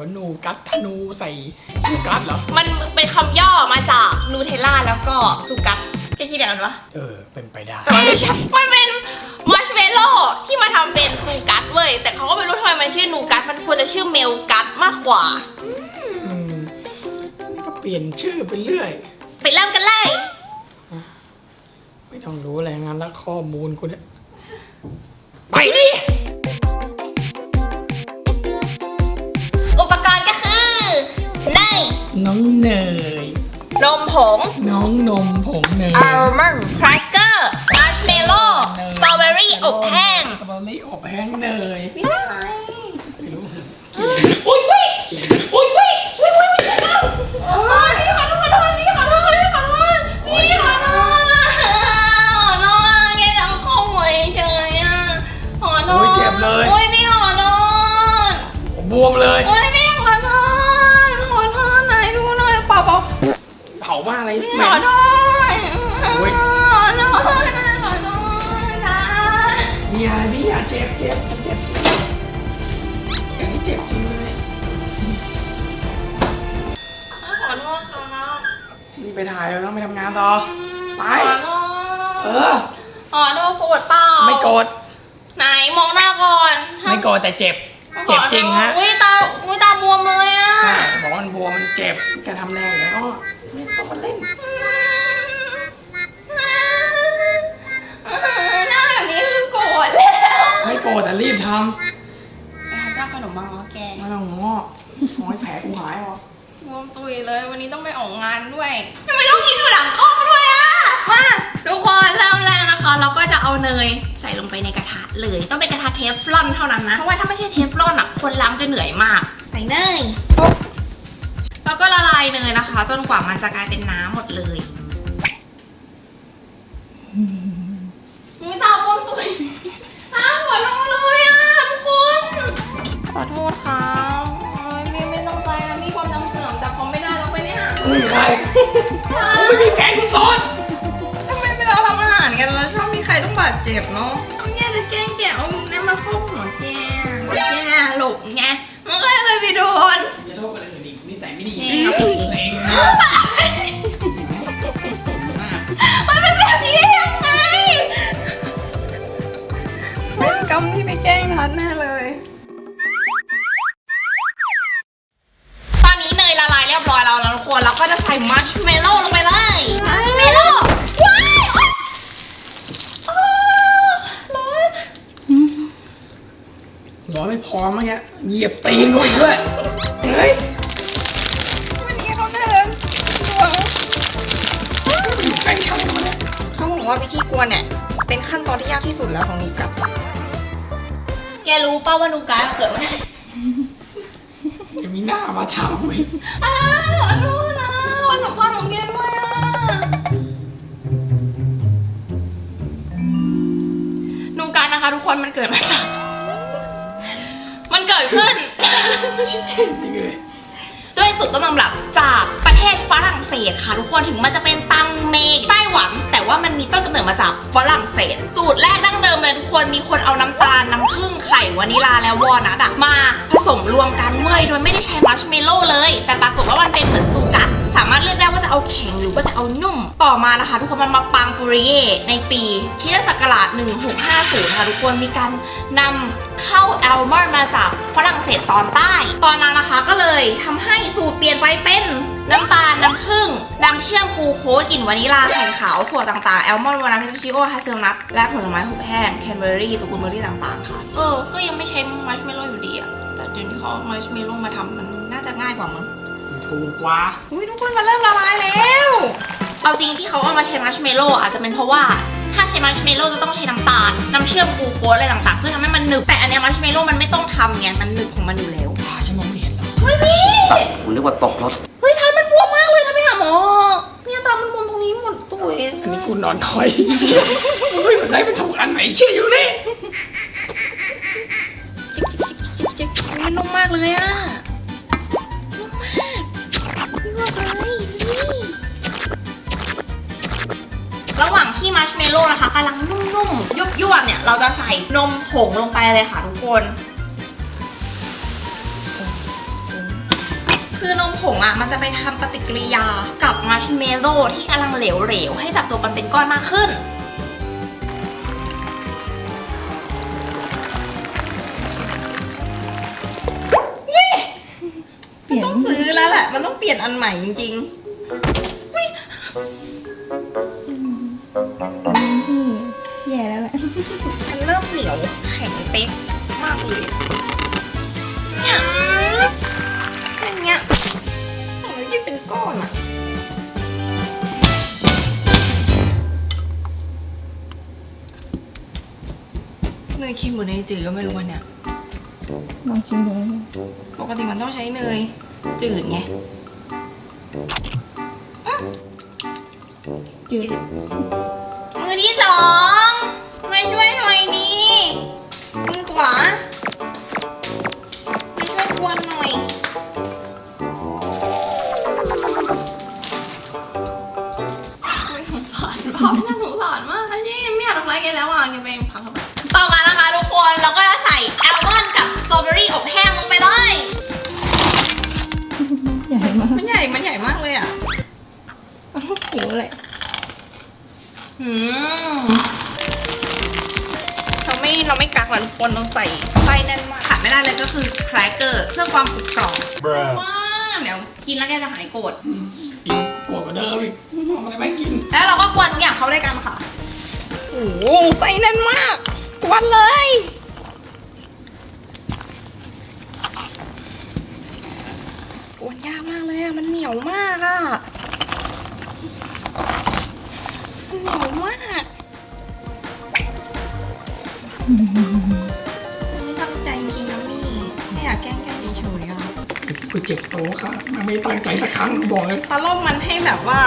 วะนูกัดธนูใส่นูกัดเหรอ มันเป็นคำย่อมาจากนูเทลล่าแล้วก็ซูกัสแกคิดอย่างนั้นปะเออ เป็นไปได้แต่มันไม่ใช่มันเป็นมัชเมลโล่ที่มาทำเป็นซูกัสเว้ย แต่เขาก็ไม่รู้ทำไมมันชื่อนูกัสมันควรจะชื่อเมลกัสมากกว่าอืมนี่ก็เปลี่ยนชื่อไปเรื่อย ไปเริ่มกันเลย ไม่ต้องรู้อะไรงั้นแล้วข้อมูลกูเนี่ยไปดิ น้องเนย นมผงน้องนมผงเนยอัลมอนด์แครกเกอร์มัชเมลโล่สตรอเบอรี่อบแห้งสตรอเบอรี่อบแห้งเนยไม่ได้ไหมไม่รู้อุ้ยอุ้ยอุ้ยอุ้ยอุ้ยอุ้ย เหขม็อน โทษโอ้ยขอโทษนะขอโทษนะอย่าดิอย่าเจ็บเจ็บเจ็บเจ็บอันนี้เจ็บจริงเลยขอโทษครับนี่ไปถ่ายแล้วต้องไปทำงานต่อ ไป ขอโทษเออขอโทษโกรธเปล่าไม่โกรธไหนมองหน้าก่อนไม่โกรธแต่เจ็บ เจ็บจริงฮะ อุ้ยตาอุ้ยตาบ วมเลยอะใช่บอกว่ามันบวมมันเจ็บแกทำแรงแล้วก็ไม่ต้องมาเล่นหน้าแบบนี้คือโกรธแล้วไม่โกรธแต่รีบทไปทำเจ้าขนมมาง้อแกำไม่ต้องง้อง้อให้แผลกูหายหรอกบวมตุยเลยวันนี้ต้องไปออกงานด้วยทำไมต้องกินอยู่หลังกล้องด้วยอะมาทุกคนเริ่มแรกนะคะ เราก็จะเอาเนยใส่ลงไปในกระทะเลย ต้องเป็นกระทะเทฟลอนเท่านั้นนะเพราะว่าถ้าไม่ใช่เทฟลอนอะคนล้างจะเหนื่อยมากใส่เนยปุ๊บแล้วก็ละลายเนยนะคะ จนกว่ามันจะกลายเป็นน้ำหมดเลยมือตาบวมตุยตาหัวโนเลยอะทุกคน ขอโทษค่ะโอ๊ยไม่ไม่ต้องไปนะมีความจำเสื่อมแต่พอไม่ได้แล้วไปเนี่ยมึงใครกูไม่มีแฟนกูซ้อนทำไมเวลาทำอาหารกันแล้วชอบมีใครต้องบาดเจ็บเนาะเนี่ยจะแกล้งแกะเอาเนี่ยมาเข้าหัวแกแกหลบไง มันก็เลยไปโดน อย่าโทษกันเลยดินิสัยไม่ดีนี่นะครับเองมันเป็นแบบนี้ได้ยังไงเป็นกรรมที่ไปแกล้งทัดแน่เลย ตอนนี้เนยละลายเรียบร้อยแล้วนะทุกคนเราก็จะใส่มัช อนไม่พอมั้งเนี่ยเหยียบตีนกูอีกด้วยเฮ้ยวันนี้เขาเดินดวงอยู่ใกล้ฉันมาเนี่ยเขาบอกว่าวิธีกวนเนี่ยเป็นขั้นตอนที่ยากที่สุดแล้วของนูกัดแกรู้ป่าว่านูกัดเกิดมาได้จะมีหน้ามาถามเว้ยอ้าวขอโทษนะวันสำคัญของแกด้วยอะนูกัดนะคะ ทุกคนมันเกิดมาจากมันเกิดขึ้น จริงเลยด้วยสูตรต้นตำรับจากประเทศฝรั่งเศสค่ะ ทุกคนถึงมันจะเป็นตังเมกไต้หวัน แต่ว่ามันมีต้นกำเนิดมาจากฝรั่งเศส สูตรแรกดั้งเดิมเลยทุกคนมีคนเอาน้ำตาลน้ำผึ้งไข่วานิลาและวอลนัทอะมาผสมรวมกันเว้ยโดยไม่ได้ใช้มัชเมลโล่เลย แต่ปรากฏว่ามันเป็นเหมือนสูกัด สามารถเลือกได้ว่าจะเอาแข็งหรือว่าจะเอานุ่ม ต่อมานะคะ ทุกคนมันมาปังปุริเยในปีคริสตศักราช 1650 ค่ะทุกคนมีการนำเข้าแอลมอนด์มาจากฝรั่งเศสตอนใต้ ตอนนั้นนะคะก็เลยทำให้สูตรเปลี่ยนไปเป็นน้ำตาล น้ำผึ้งน้ำเชื่อมกูโคสกลิ่นวานิลาไข่ขาวถั่วต่างๆ แอลมอนด์วานาพิชิโอฮาเซลนัทและผลไม้หุบแห้งแคนเบอร์รี่ตัวบลูเบอร์รี่ต่างๆ ค่ะ เออ ก็ยังไม่ใช้มัชเมลโล่อยู่ดีอะแต่เดี๋ยวนี้เขาเอามัชเมลโล่มาทำมันน่าจะง่ายกว่ามั้ง ถูกกว่าอุ้ยทุกคนมันเริ่มละลายแล้ว เอาจริงที่เขาเอามาใช้มัชเมลโล่อาจจะเป็นเพราะว่าถ้าใช้มัชเมลโล่จะต้องใช้น้ำตาลน้ำเชื่อมกลูโคสอะไรต่างๆ เพื่อทำให้มันหนึบแต่อันเนี้ยมัชเมลโล่มันไม่ต้องทำไงมันหนึบของมันอยู่แล้วตาฉันมองไม่เห็นหรอกเฮ้ยพี่สัตว์กูนึกว่าตกรถเฮ้ยทันมันบวมมากเลยถ้าไปหาหมอเนี่ยตามันบวมตรงนี้หมดตัวเองอันนี้กูนอนน้อยมึงไม่สนใจไปถูกอันไหนเชื่ออยู่นี่จิ๊บมันนุ่มมากเลยอะ ระหว่างที่มัชเมลโล่นะคะกำลังนุ่มๆยุบๆเนี่ยเราจะใส่นมผงลงไปเลยค่ะทุกคนคือนมผงอะมันจะไปทำปฏิกิริยากับมัชเมลโล่ที่กำลังเหลวๆ ให้จับตัวกันเป็นก้อนมากขึ้นเปลี่ยนต้องซื้อแล้วแหละ มันต้องเปลี่ยนอันใหม่จริงที่ แข็งเป๊กมากเลยเนี่ยเป็นเงี้ยโอ้ยยิ่งเป็นก้อนอะเนยเค็มหรือเนยจืดก็ไม่รู้วันเนี่ยลองชิมดูนะปกติมันต้องใช้เนยจืดไงจืดมือที่สอง เราไม่กักหรอกทุกคนต้องใส่ไส้แน่นมากขาดไม่ได้เลยก็คือแครกเกอร์เพื่อความกรุบกรอบ Bruh. ว้าวเดี๋ยวกินแล้วแกจะหายโกรธกินกลัวกว่าเดิมอีกเอาอะไรไม่กิน แล้วเราก็กวนทุกอย่างเข้าด้วยกันค่ะโอ้โหไส้แน่นมากกวนเลย กวนยากมากเลยอะมันเหนียวมากอะมันเหนียวมากไม่ เจ็บโตวค่ะมันไม่ตั้งใจสักครั้งบอกเลยตาล่อมมันให้แบบว่า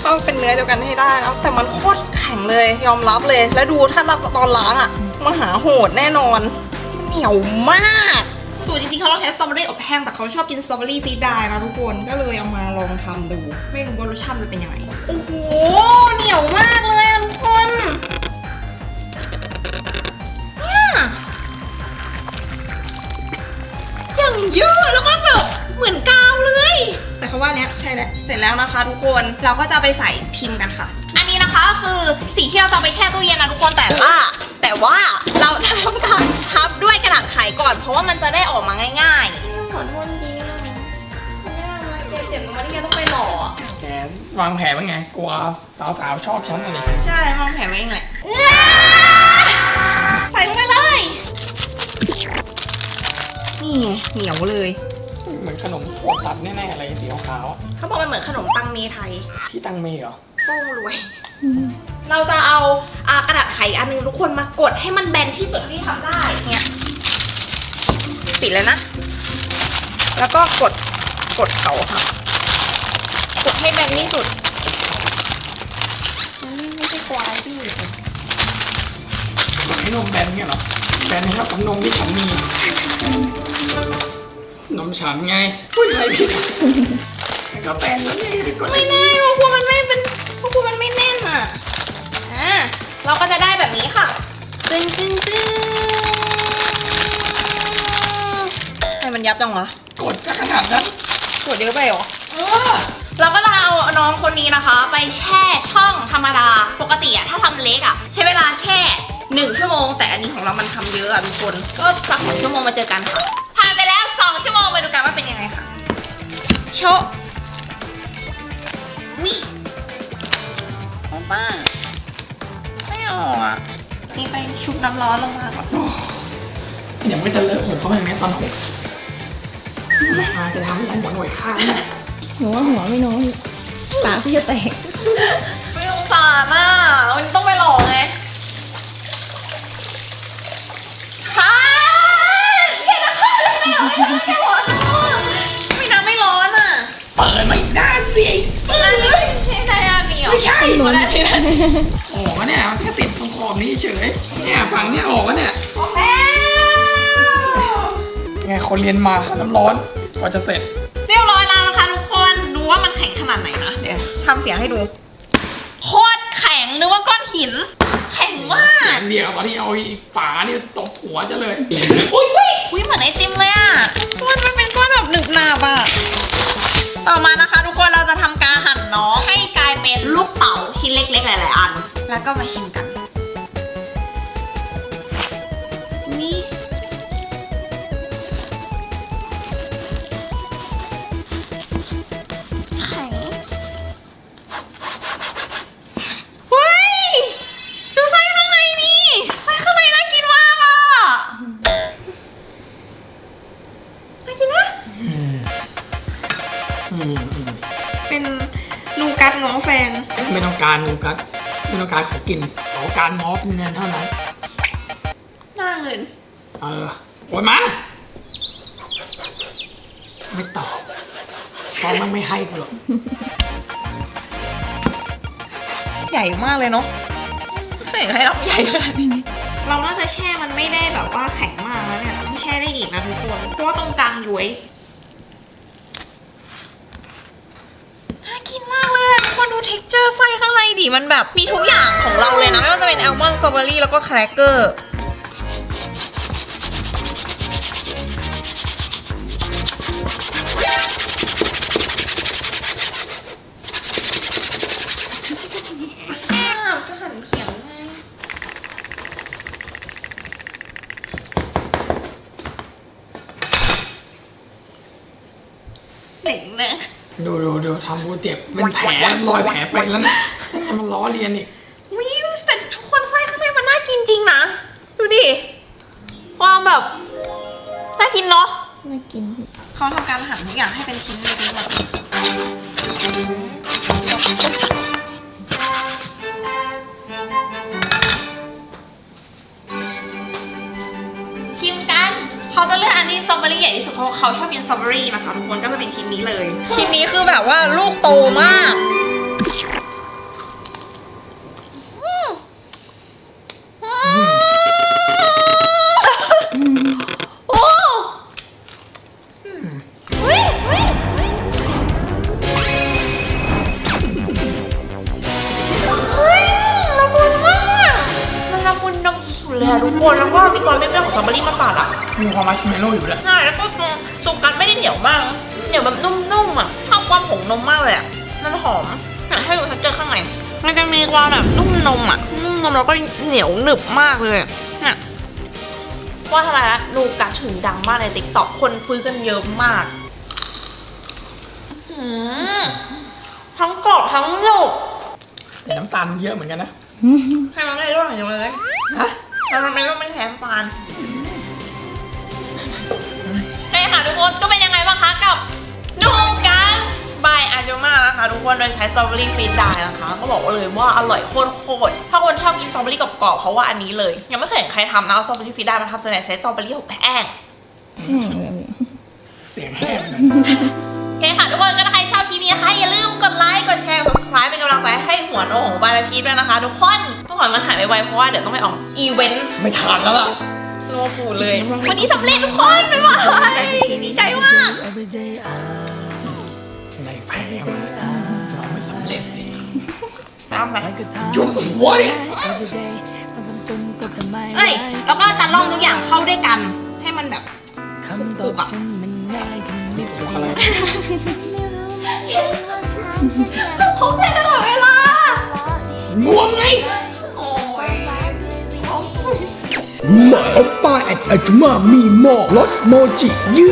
เข้าเป็นเนื้อเดียวกันให้ได้แล้วแต่มันโคตรแข็งเลยยอมรับเลย แล้วดูถ้าตอนล้างอะมหาโหดแน่นอน เหนียวมากสูตรจริงๆเขาเราใช้สตรอเบอรี่อบแห้งแต่เขาชอบกินสตรอเบอรี่ฟรีดได้นะทุกคนก็เลยเอามาลองทำดู ไม่รู้ว่ารสชาติจะเป็นยังไงโอ้โหเหนียวมากเลยทุกคนเนี่ยอย่างยืดแล้ว แต่เขาว่าเนี้ยใช่แหละเสร็จแล้วนะคะ ทุกคนเราก็จะไปใส่พิมพ์กันค่ะ อันนี้นะคะก็คือสิ่งที่เราจะเอาไปแช่ตู้เย็นนะทุกคนแต่ว่า แต่ว่าเราจะทำการทับด้วยกระดาษไขก่อน เพราะว่ามันจะได้ออกมาง่ายๆขอโทษจริงไม่ได้อะไรแกเจ็บตรงนี้แกต้องไปหล่ออะแกวางแผนว่าไงกลัวสาวๆชอบฉันอะไรใช่มองแผลไว้เองแหละใส่ลงไปเลย นี่ไงเหนียวเลย เหมือนขนมถั่วตัดแน่ๆอะไรสีขาวๆอะเขาบอกมันเหมือนขนมตังเมไทยที่ตั้งเมย์เหรอ โป้งรวย เราจะเอาอากระดาษไขอันหนึงทุกคนมากดให้มันแบนที่สุดที่ทำได้เนี่ยปิดเลยนะ แล้วก็กดกดเขาค่ะ กดให้แบนที่สุดนี่ไม่ใช่ควายที่ให้นมแบนเนี่ยเหรอแบนให้กับนมที่ฉันมี นมฉันไงพูดอะไรผิดแต่ก็แบนแล้วไงไปกดไม่แน่เพราะกลัวมันไม่เป็นเพราะกลัวมันไม่แน่นอะอ่าเราก็จะได้แบบนี้ค่ะตึงตึงตึงให้มันยับจังวะกดซะขนาดนั้นกดเยอะไปเหรอเราก็จะเอาน้องคนนี้นะคะ ไปแช่ช่องธรรมดา ปกติอะถ้าทำเล็กอะใช้เวลาแค่หนึ่งชั่วโมง แต่อันนี้ของเรามันทำเยอะอะทุกคน ก็สักสองชั่วโมงมาเจอกันค่ะ โชะวิของป้าไม่ออกอะนี่ไปชุบน้ำร้อนลงมาก่อนเดี๋ยวมันจะเลอะผมเข้าไปไหมตอนหกมาจะทำยันหัวหน่วยข้างเนี่ยหนูว่าหัวไม่น้อยปากพี่จะแตกไม่สงสารอะวันนี้ต้องไปหลอกไง ได้สิเปิดเลยใช่ใช่อะเดียวไม่ใช่หมดแล้วเนี่ยออกแล้วเนี่ยมันแค่ติดตรงขอบนี้เฉยเนี่ยฝั่งเนี่ยออกแล้วเนี่ยออกแล้วไงคนเรียนมาน้ำร้อนกว่าจะเสร็จ เรียบร้อยแล้วนะคะทุกคนดูว่ามันแข็งขนาดไหนนะเดี๋ยวทำเสียงให้ดูโคตรแข็งนึกว่าก้อนหิน แข็งมากเดียวตอนที่เอาอีกฝานี่ตบหัวจะเลยอุ้ยอุ้ยเหมือนไอติมเลยอะมันมันเป็นก้อนแบบหนึบหนาบอะต่อมานะคะทุกคนเราจะ หลายๆ อัน แล้วก็มาชิมกัน นี่แข็งเฮ้ย ดูไส้ข้างในดิไส้ข้างในน่ากินมากอะน่ากินนะอืมอืมอืมเป็นนู กัดง้อแฟน ไม่ต้องการนูกัสไม่ต้องการของกินขอการมอบเงินเท่านั้น หน้าเงิน เออโอยมาไม่ตอบเพราะมันไม่ให้กูหรอกใหญ่มากเลยเนาะไม่เห็นใครรับใหญ่ขนาดนี้ เราน่าจะแช่มันไม่ได้แบบว่าแข็งมากแล้วเนี่ยต้องแช่ได้อีกนะทุกคน เพราะว่าตรงกลางย้วยน่ากินมาก เลยอะทุกคนดู texture ไส้ข้างในดิมันแบบมีทุกอย่างของเราเลยนะ ไม่ว่าจะเป็นแอลมอนด์สตรอเบอรี่แล้วก็แครกเกอร์จะหันเขียงไงเด็กนะ ดูดูดูทำกูเจ็บเป็นแผลรอยแผลไปแล้วนะให้มันล้อเลียนอีกวิวแต่ทุกคนไส้ข้างในมันน่ากินจริงนะ ดูดิความแบบน่ากินเนาะน่ากินเขาทำการหั่นทุกอย่างให้เป็นชิ้นเล็กๆแบบ เขาจะเลือกอันนี้สตรอเบอรี่ใหญ่ที่สุดเพราะเขาชอบกินสตรอเบอรี่นะคะทุกคนก็จะเป็นชิ้นนี้เลย ชิ้นนี้คือแบบว่าลูกโตมาก นมสุดเลยอะทุกคนแล้วก็มีความเปรี้ยวๆของสตรอเบอรี่มาตัดอะมีความมัชเมลโล่อยู่แล้วใช่แล้วก็ตัวสุกัดไม่ได้เหนียวมากเหนียวแบบนุ่มๆอะชอบความผงนมมากเลยอะมันหอมอยากให้ดูทักเจอร์ข้างในมันจะมีความแบบนุ่มนมอะนุ่มนมแล้วก็เหนียวหนึบมากเลยอะเนี่ยว่าทำไมละนูกัดถึงดังมากในติ๊กต็อกคนซื้อกันเยอะมากอืมทั้งกรอบทั้งหนุบแต่น้ำตาลเยอะเหมือนกันนะให้มันไม่ร่วงอย่างเลยฮะ ให้มันไม่ร่วงไม่แถมปานใช่ค่ะทุกคนก็เป็นยังไงบ้างคะกับนูกัสบายอาจูมานะคะทุกคนโดยใช้สตรอเบอรี่ฟรีดได้นะคะ ก็บอกว่าเลยว่าอร่อยโคตรๆถ้าคนชอบกินสตรอเบอรี่กรอบๆเขาว่าอันนี้เลย ยังไม่เคยเห็นใครทำนะเอาสตรอเบอรี่ฟรีดได้มาทำจะไหนใช้สตรอเบอรี่อบแห้งอืมแบบนี้เสียงแห้งไปหน่อยโอเคค่ะทุกคนก็ถ้าใครชอบคลิปนี้นะคะอย่าลืมกดไลค์กดแชร์กด subscribe เป็นกำลังใจให้หัวโนของบาราชีด้วยนะคะ ทุกคน ต้องขอให้มันหายไวๆเพราะว่าเดี๋ยวต้องไปออกอีเวนต์ไม่ทานแล้วล่ะโนฟูเลย วันนี้สำเร็จทุกคนบ๊ายบายดีใจมากในแผลเราไม่สำเร็จสิตามไปยุ่งหัวเนี่ยเอ้ย แล้วก็จะล่องทุกอย่างเข้าด้วยกัน ให้มันแบบ คำตอบฉันมันง่ายแค่นิดเดียวอะไรครบได้ตลอดเวลา ง่วงไง หมาออปป้าแอดอาจุมามีหมอกรสโมจิยื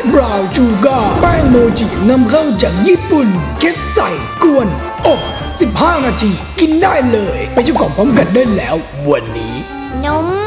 ดบราวจูกาแป้งโมจินำเข้าจากญี่ปุ่นแค่ใส่กวนอบ15 นาที กินได้เลย ไปเจ้าของพร้อมกันได้แล้ว วันนี้ นม